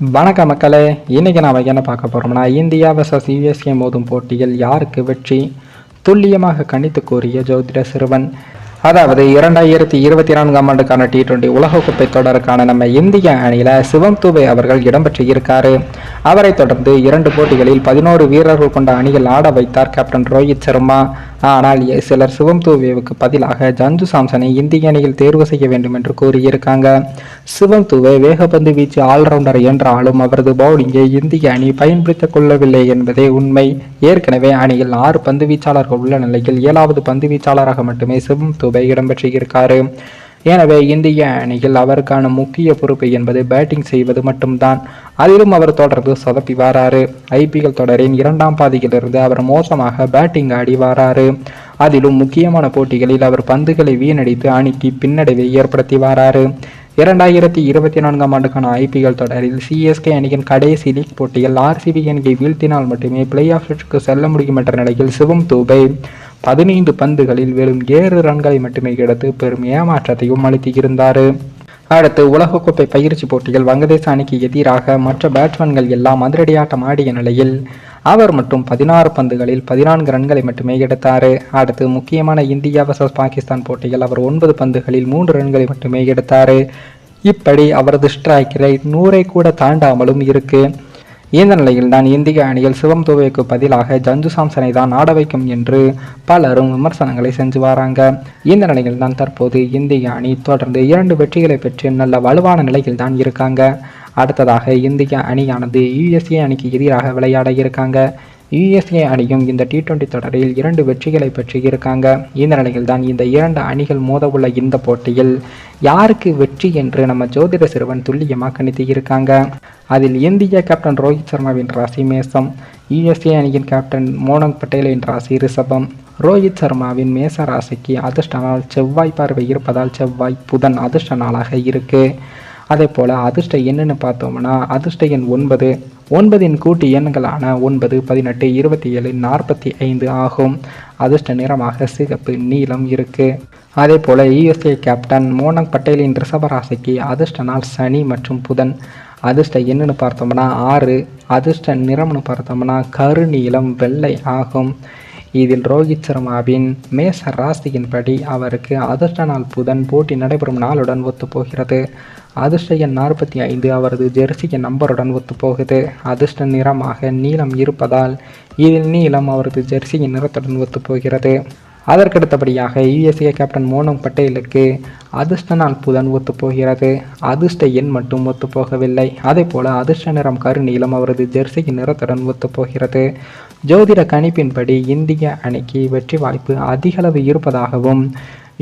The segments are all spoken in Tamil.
வணக்க மக்களே இன்றைக்கி நாம் என்ன பார்க்க போகிறோம்னா இந்தியா வர்சஸ் யுஎஸ்ஏ மோதும் போட்டியில் யாருக்கு வெற்றி? துல்லியமாக கணித்து கூறிய ஜோதிட சிறுவன் அதாவது இரண்டாயிரத்தி இருபத்தி நான்காம் ஆண்டுக்கான டி டுவெண்டி உலகக்கோப்பை தொடருக்கான நம்ம இந்திய அணியில சிவம் தூபே அவர்கள் இடம்பெற்றிருக்காரு அவரை தொடர்ந்து இரண்டு போட்டிகளில் பதினோரு வீரர்கள் கொண்ட அணியில் ஆட வைத்தார் கேப்டன் ரோஹித் சர்மா. ஆனால் சிலர் சிவம் தூவேவுக்கு பதிலாக ஜஞ்சு சாம்சனை இந்திய அணியில் தேர்வு செய்ய வேண்டும் என்று கூறியிருக்காங்க. சிவம் தூவே வேகப்பந்து வீச்சு ஆல்ரவுண்டர் என்றாலும் அவரது பவுலிங்கை இந்திய அணி பயன்படுத்திக் கொள்ளவில்லை என்பதே உண்மை. ஏற்கனவே அணியில் ஆறு பந்து வீச்சாளர்கள் உள்ள நிலையில் ஏழாவது பந்து வீச்சாளராக மட்டுமே சிவம் தூவே இடம்பெற்றிருக்காரு. எனவே இந்திய அணியில் அவருக்கான முக்கிய பொறுப்பு என்பது பேட்டிங் செய்வது மட்டும்தான். அதிலும் அவர் தொடர்ந்து சொதப்பி வராரு. ஐபிஎல் தொடரின் இரண்டாம் பாதியிலிருந்து அவர் மோசமாக பேட்டிங் ஆடி வராரு. அதிலும் முக்கியமான போட்டிகளில் அவர் பந்துகளை வீணடித்து அணிக்கு பின்னடைவை ஏற்படுத்தி வராரு. இரண்டாயிரத்தி இருபத்தி நான்காம் ஆண்டுக்கான ஐபிஎல் தொடரில் சிஎஸ்கே அணியின் கடைசி லீக் போட்டியில் ஆர்சிபி அணியை வீழ்த்தினால் மட்டுமே பிளே ஆஃப்க்கு செல்ல முடியும் என்ற நிலையில் சிவம் தூபை பதினைந்து பந்துகளில் வெறும் ஏழு ரன்களை மட்டுமே எடுத்து பெரும் ஏமாற்றத்தையும் அளித்திருந்தார். அடுத்து உலகக்கோப்பை பயிற்சி போட்டியில் வங்கதேச அணிக்கு எதிராக மற்ற பேட்ஸ்மேன்கள் எல்லாம் அதிரடியாட்டம் ஆடிய நிலையில் அவர் மட்டும் பதினாறு பந்துகளில் பதினான்கு ரன்களை மட்டுமே எடுத்தார். அடுத்து முக்கியமான இந்தியா வர்சஸ் பாகிஸ்தான் போட்டியில் அவர் ஒன்பது பந்துகளில் மூன்று ரன்களை மட்டுமே எடுத்தார். இப்படி அவரது ஸ்ட்ரைக் ரேட் நூறை கூட தாண்டாமலும் இருக்குது இந்த நிலையில் தான் இந்திய அணியில் சிவம் துவைக்கு பதிலாக ஜஞ்சு சாம்சனை தான் ஆட வைக்கும் என்று பலரும் விமர்சனங்களை செஞ்சு வராங்க. இந்த நிலையில் தான் தற்போது இந்திய அணி தொடர்ந்து இரண்டு வெற்றிகளை பெற்று நல்ல வலுவான நிலையில் தான் இருக்காங்க. அடுத்ததாக இந்திய அணியானது யுஎஸ்ஏ அணிக்கு எதிராக விளையாட இருக்காங்க. யுஎஸ்ஏ அணியும் இந்த டி டுவெண்டி தொடரில் இரண்டு வெற்றிகளை பெற்றிருக்காங்க இந்த நிலையில்தான் இந்த இரண்டு அணிகள் மோதவுள்ள இந்த போட்டியில் யாருக்கு வெற்றி என்று நம்ம ஜோதிட சிறுவன் துல்லியமாக கணித்து இருக்காங்க. அதில் இந்திய கேப்டன் ரோஹித் சர்மாவின் ராசி மேசம் யுஎஸ்ஏ அணியின் கேப்டன் மோனங் பட்டேலின் ராசி ரிஷபம் ரோஹித் சர்மாவின் மேச ராசிக்கு அதிர்ஷ்ட நாள் செவ்வாய் பார்வை இருப்பதால் செவ்வாய் புதன் அதிர்ஷ்ட நாளாக இருக்கு. அதே போல் அதிர்ஷ்ட எண்ணுன்னு பார்த்தோம்னா அதிர்ஷ்ட எண் ஒன்பது. ஒன்பதின் கூட்டு எண்களான ஒன்பது பதினெட்டு இருபத்தி ஏழு நாற்பத்தி ஐந்து ஆகும். அதிர்ஷ்ட நிறமாக சிகப்பு நீளம் இருக்குது அதே போல் யுஎஸ்ஏ கேப்டன் மோனக் பட்டேலின் ரிஷபராசிக்கு அதிர்ஷ்ட நாள் சனி மற்றும் புதன். அதிர்ஷ்ட என்னன்னு பார்த்தோம்னா ஆறு. அதிர்ஷ்ட நிறம்னு பார்த்தோம்னா கருநீளம் வெள்ளை ஆகும். இதில் ரோஹித் சர்மாவின் மேச ராசியின்படி அவருக்கு அதிர்ஷ்ட நாள் புதன் போட்டி நடைபெறும் நாளுடன் ஒத்துப்போகிறது. அதிர்ஷ்ட எண் நாற்பத்தி ஐந்து அவரது ஜெர்சி எண் நம்பருடன் ஒத்துப்போகுது அதிர்ஷ்ட நிறமாக நீளம் இருப்பதால் இதில் நீளம் அவரது ஜெர்சியின் நிறத்துடன் ஒத்துப்போகிறது. அதற்கடுத்தபடியாக யுஎஸ்ஏ கேப்டன் மோனம் பட்டேலுக்கு அதிர்ஷ்ட நாள் புதன் ஒத்துப்போகிறது. அதிர்ஷ்ட எண் மட்டும் ஒத்துப்போகவில்லை. அதே போல அதிர்ஷ்ட நிறம் கருநீளம் அவரது ஜெர்சியின் நிறத்துடன் ஒத்துப்போகிறது. ஜோதிட கணிப்பின்படி இந்திய அணிக்கு வெற்றி வாய்ப்பு அதிகளவு இருப்பதாகவும்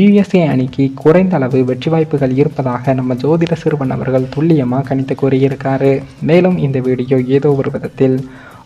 யுஎஸ்ஏ அணிக்கு குறைந்த அளவு வெற்றி வாய்ப்புகள் இருப்பதாக நம்ம ஜோதிட சிறுவன் அவர்கள் துல்லியமாக கணித்து கூறியிருக்காரு. மேலும் இந்த வீடியோ ஏதோ ஒரு விதத்தில்